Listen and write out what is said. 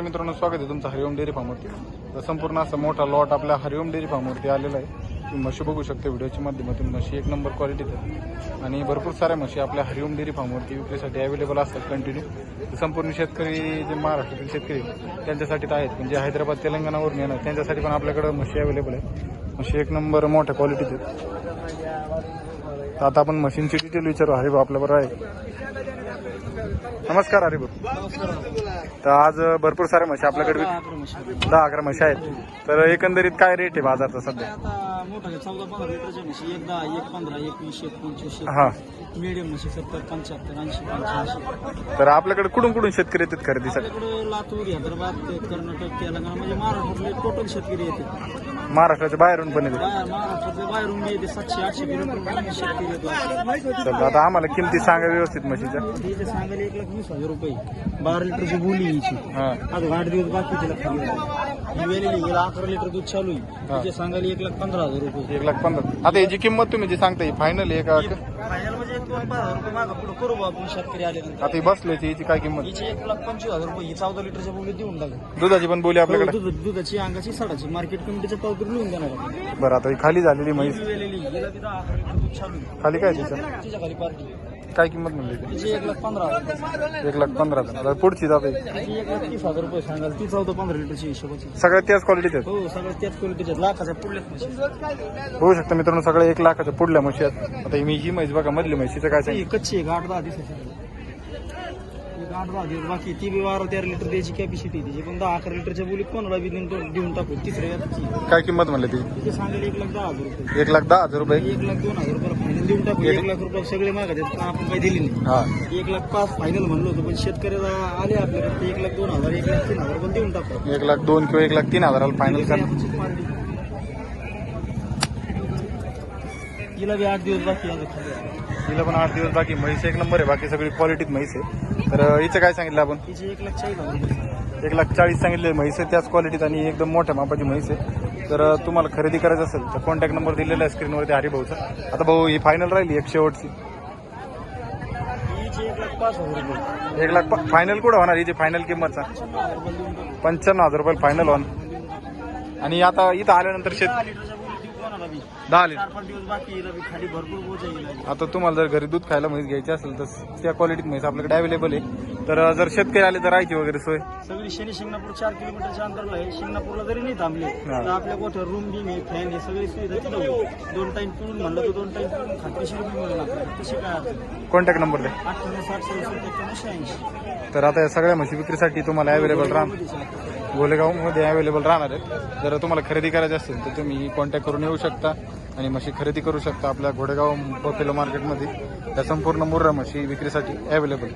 नमस्कार मित्रांनो स्वागत आहे तुमचं हरिओम डेअरी फार्मवरती तर संपूर्ण असा मोठा लॉट आपल्या हरिओम डेअरी फार्मवरती आलेला आहे. तुम्ही म्हशी बघू शकता व्हिडिओच्या माध्यमातून म्हशी एक नंबर क्वालिटीत आहे आणि भरपूर साऱ्या म्हशी आपल्या हरिओम डेअरी फार्मवरती विक्रीसाठी अवेलेबल असतात कंटिन्यू संपूर्ण शेतकरी जे महाराष्ट्रातील शेतकरी त्यांच्यासाठी तर आहेत. म्हणजे हैदराबाद तेलंगणावरून येणार त्यांच्यासाठी पण आपल्याकडे म्हशी अवेलेबल आहे म्हशी एक नंबर मोठ्या क्वालिटीत आहेत तर आता आपण मशीनची डिटेल विचारू. हरिभाऊ आपल्याबरोबर आहे. नमस्कार हरिभाऊ. तर आज भरपूर साऱ्या म्हशी आपल्याकडे दहा अकरा म्हशी आहेत. तर एकंदरीत काय रेट आहे बाजारचा सध्या? आता मोठा चौदा पंधरा लिटरच्या म्हशी एक दहा एक पंधरा एक वीस एक पंचवीस हा. मिडियम म्हशी सत्तर पंच्याहत्तर ऐंशी पंच्याऐंशी. तर आपल्याकडे कुठून कुठून शेतकरी येतात खरेदीसाठी? लातूर हैदराबाद कर्नाटक तेलंगणा म्हणजे महाराष्ट्रातले टोटल शेतकरी येते महाराष्ट्राच्या बाहेरून पण बाहेरून येते सातशे आठशे किलोमीटर शेतकरी येतात तर आता आम्हाला किमती सांगा व्यवस्थित म्हशीच्या. तिथे सांगायला एक लाख वीस हजार रुपये. बारा लिटरची बोली यायची. हा. आता आठ दिवस बाकी तिला खाली ही अकरा लिटर दूध चालू आहे. सांगायला एक लाख पंधरा हजार रुपये. एक लाख पंधरा. आता याची किंमत तुम्ही जी सांगता फायनल आहे का? फायनल म्हणजे एक दोन बारा हजार रुपये मागं पुढे करू बा आपण शेतकरी आल्यानंतर आता ही बसल्याची याची काय किंमत? हिची एक लाख पंचवीस हजार रुपये. ही चौदा लिटरच्या देऊन टाका. दुधाची पण बोली आपल्याकडे. दूध दुधाची अंगाची साडाची. मार्केट कमिटीच्या पावतीवर लिहून देणार. बरं आता ही खाली झालेली म्हैस. ही वेलेली गेला तिथं अकरा लिटर दूध चालू आहे. खाली काय तिचं? तिच्या खाली पार्टी काय किंमत म्हणली तिची एक लाख पंधरा हजार. एक लाख पंधरा हजार. पुढची जाते. तिची एक लाख तीस हजार रुपये सांगाल. ती चौदा पंधरा लिटरची हिशोबाची. सगळ्या त्याच क्वालिटीचे आहेत हो सगळं त्याच क्वालिटीच्या लाखाच्या पुढल्याच म्हशी बघू शकता मित्रांनो सगळ्या एक लाखाच्या पुढल्या म्हशी आहेत. आता ही मी ही म्हैस बघा मधली म्हशीचं काय सांगितलं कच्ची आहे आठ दहा दिवसाची. एक आठ दहा दिवस बाकी. ती बी बारा तेरा लिटर द्यायची कॅपॅसिटी तिची. पण दहा अकरा लिटरच्या बोलीत कोणाला बी देऊन देऊन टाकू. तिसऱ्या काय किंमत म्हणली ती? तिथे सांगेल एक लाख दहा हजार रुपये. एक लाख दहा हजार रुपये. एक लाख दोन हजार रुपये देऊन टाकू एक लाख रुपये सगळे मागत आहेत पण आपण काही दिली नाही. हा. एक लाख पाच फायनल म्हणलो होतो पण शेतकऱ्याला आले आपल्याकडे ते एक लाख दोन हजार एक लाख तीन हजार पण देऊन टाकू एक लाख दोन किंवा एक लाख तीन हजाराला फायनल कर. तिला बी आठ दिवस बाकी आहे. तिला पण आठ दिवस बाकी म्हैस एक नंबर आहे बाकी सगळी क्वालिटीत म्हैस आहे. तर हिचं काय सांगितलं आपण? तिची एक लाख चाळीस हजार. एक लाख चाळीस सांगितले म्हैस आहे त्याच क्वालिटीत आणि एकदम मोठ्या मापाची म्हैस आहे. तर तुम्हाला खरेदी करायचं असेल तर कॉन्टॅक्ट नंबर दिलेला आहे स्क्रीनवरती हरिभाऊचा. आता भाऊ ही फायनल राहिली एक शेवटची. एक लाख फायनल कुठं होणार? हिची फायनल किंमतचा हजार रुपये पंच्याण्णव हजार रुपये फायनल होणार. आणि आता इथं आल्यानंतर शेत दहा लिटर. चार पाच दिवस बाकी येईल बी खाली भरपूर बोजा येईल आता तुम्हाला जर घरी दूध खायला म्हैस घ्यायची असेल तर त्या क्वालिटीत म्हैस आपल्याकडे अवेलेबल आहे. तर अं, जर शेतकरी आले तर राहायची वगैरे सोय? सगळी शनी शिंगणापूर चार किलोमीटरच्या अंतराला आहे. शिंगणापूरला जरी नाही थांबले तर आपल्या गोठ्यावर रूम बिम आहे फॅन आहे सगळी सुविधा तिथं होईल. दोन टाइम पिळून म्हणलं तर दोन टाइम पिळून खात्रीशीर बी मिळेल आपल्याला? तशी काय अडचण नाही. कॉन्टॅक्ट नंबर द्या. अठ्ठ्याण्णव साठ सदुसष्ट एक्क्याण्णव शहाऐंशी. तर आता या सगळ्या म्हशी विक्रीसाठी तुम्हाला अवेलेबल राहणार गोलेगावमध्ये अवेलेबल राहणार आहेत. जर तुम्हाला खरेदी करायची असेल तर तुम्ही कॉन्टॅक्ट करून येऊ शकता. आणि म्हशी खरेदी करू शकता आपल्या घोडेगाव बफेलो मार्केटमध्ये त्या संपूर्ण मुर्रा म्हशी विक्रीसाठी अवेलेबल